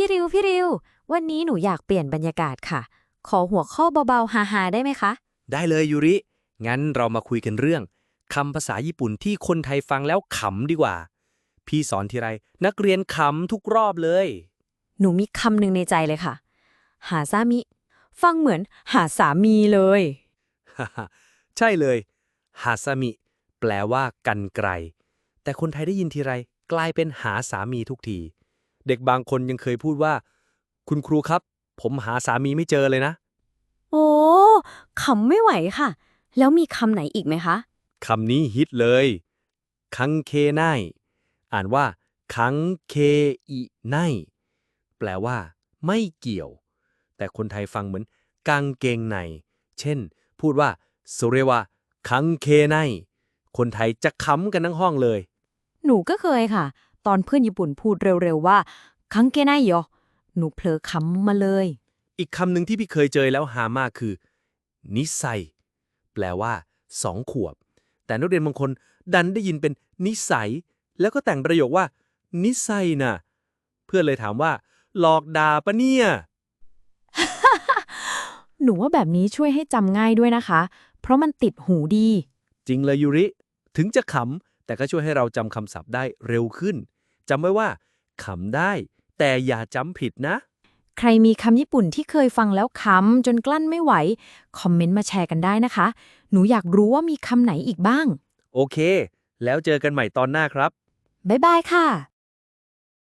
พี่ริวพี่ริว วันนี้หนูอยากเปลี่ยนบรรยากาศค่ะ ขอหัวข้อเบาๆฮาๆได้ไหมคะ ได้เลยยูริ งั้นเรามาคุยกันเรื่องคำภาษาญี่ปุ่นที่คนไทยฟังแล้วขำดีกว่า พี่สอนทีไร นักเรียนขำทุกรอบเลย หนูมีคำหนึ่งในใจเลยค่ะ หาสามิ ฟังเหมือนหาสามีเลยฮ่าฮ่าใช่เลยฮาซามิ แปลว่ากันไกล แต่คนไทยได้ยินทีไร กลายเป็นหาสามีทุกที เด็กบางคนยังเคยพูดว่า คุณครูครับ ผมหาสามีไม่เจอเลยนะ โอ้ขำไม่ไหวค่ะ แล้วมีคำไหนอีกไหมคะ คำนี้ฮิตเลย คังเคไนอ่านว่า คังเคอิไนแปลว่า ไม่เกี่ยว แต่คนไทยฟังเหมือนกางเกงใน เช่น พูดว่าสุเรวะคังเคไนคนไทยจะขำกันทั้งห้องเลย หนูก็เคยค่ะ ตอนเพื่อนญี่ปุ่นพูดเร็วๆว่า คังเกนายโยหนูเผลอคำมาเลย อีกคำหนึ่งที่พี่เคยเจอแล้วหามากคือ นิสัย แปลว่าสองขวบ แต่นักเรียนบางคนดันได้ยินเป็นนิสัย แล้วก็แต่งประโยคว่า นิสัยน่ะ เพื่อนเลยถามว่า หลอกด่าปะเนี่ย หนูว่าแบบนี้ช่วยให้จำง่ายด้วยนะคะ เพราะมันติดหูดี จริงเลยยูริ ถึงจะขำ แต่ก็ช่วยให้เราจำคำศัพท์ได้เร็วขึ้นจำไว้ว่าขำได้ แต่อย่าจำผิดนะ ใครมีคำญี่ปุ่นที่เคยฟังแล้วคำจนกลั้นไม่ไหว คอมเมนต์มาแชร์กันได้นะคะ หนูอยากรู้ว่ามีคำไหนอีกบ้าง โอเค แล้วเจอกันใหม่ตอนหน้าครับ บ๊ายบายค่ะ